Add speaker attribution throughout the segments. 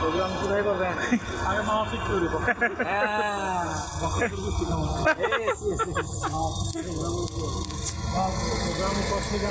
Speaker 1: Programme কোথায় করবেন
Speaker 2: আগে মামা ঠিক করে দেবো
Speaker 1: হ্যাঁ.
Speaker 2: প্রোগ্রাম কষ্ট না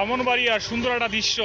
Speaker 3: ব্রাহ্মণবাড়িয়া সুন্দর একটা দৃশ্য।